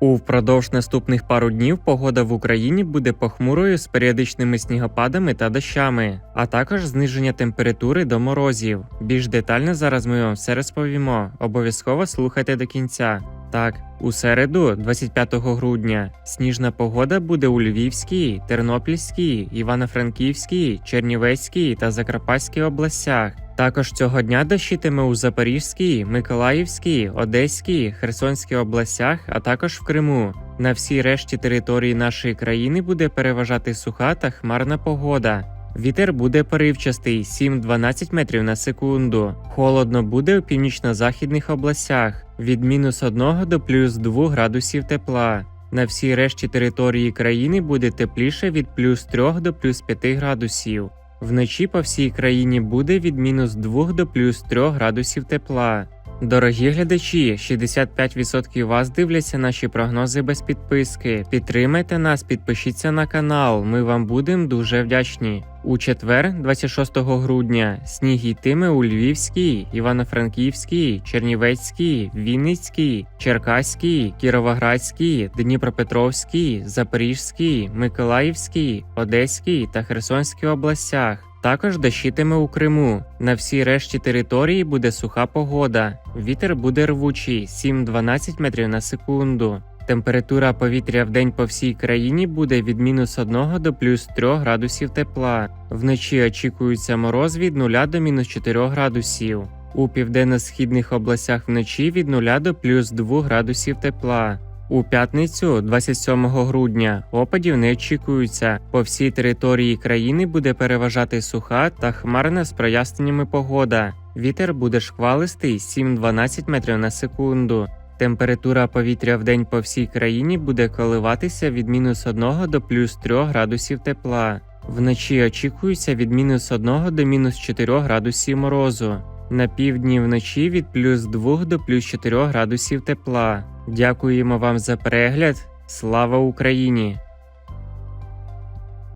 Упродовж наступних пару днів погода в Україні буде похмурою з періодичними снігопадами та дощами, а також зниження температури до морозів. Більш детально зараз ми вам все розповімо. Обов'язково слухайте до кінця. Так, у середу, 25 грудня, сніжна погода буде у Львівській, Тернопільській, Івано-Франківській, Чернівецькій та Закарпатській областях. Також цього дня дощитиме у Запорізькій, Миколаївській, Одеській, Херсонській областях, а також в Криму. На всій решті території нашої країни буде переважати суха та хмарна погода. Вітер буде поривчастий 7-12 метрів на секунду. Холодно буде у північно-західних областях від мінус 1 до плюс 2 градусів тепла. На всій решті території країни буде тепліше від плюс 3 до плюс 5 градусів. Вночі по всій країні буде від мінус 2 до плюс 3 градусів тепла. Дорогі глядачі, 65% вас дивляться наші прогнози без підписки. Підтримайте нас, підпишіться на канал. Ми вам будемо дуже вдячні. У четвер, 26 грудня, сніг йтиме у Львівській, Івано-Франківській, Чернівецькій, Вінницькій, Черкаській, Кіровоградській, Дніпропетровській, Запорізькій, Миколаївській, Одеській та Херсонській областях. Також дощитиме у Криму. На всій решті території буде суха погода. Вітер буде рвучий 7-12 метрів на секунду. Температура повітря в день по всій країні буде від мінус 1 до плюс 3 градусів тепла. Вночі очікується мороз від 0 до мінус 4 градусів. У південно-східних областях вночі від 0 до плюс 2 градусів тепла. У п'ятницю, 27 грудня, опадів не очікується. По всій території країни буде переважати суха та хмарна з проясненнями погода. Вітер буде шквалистий 7-12 метрів на секунду. Температура повітря в день по всій країні буде коливатися від мінус 1 до плюс 3 градусів тепла. Вночі очікується від мінус 1 до мінус 4 градусів морозу. На півдні вночі від плюс 2 до плюс 4 градусів тепла. Дякуємо вам за перегляд. Слава Україні!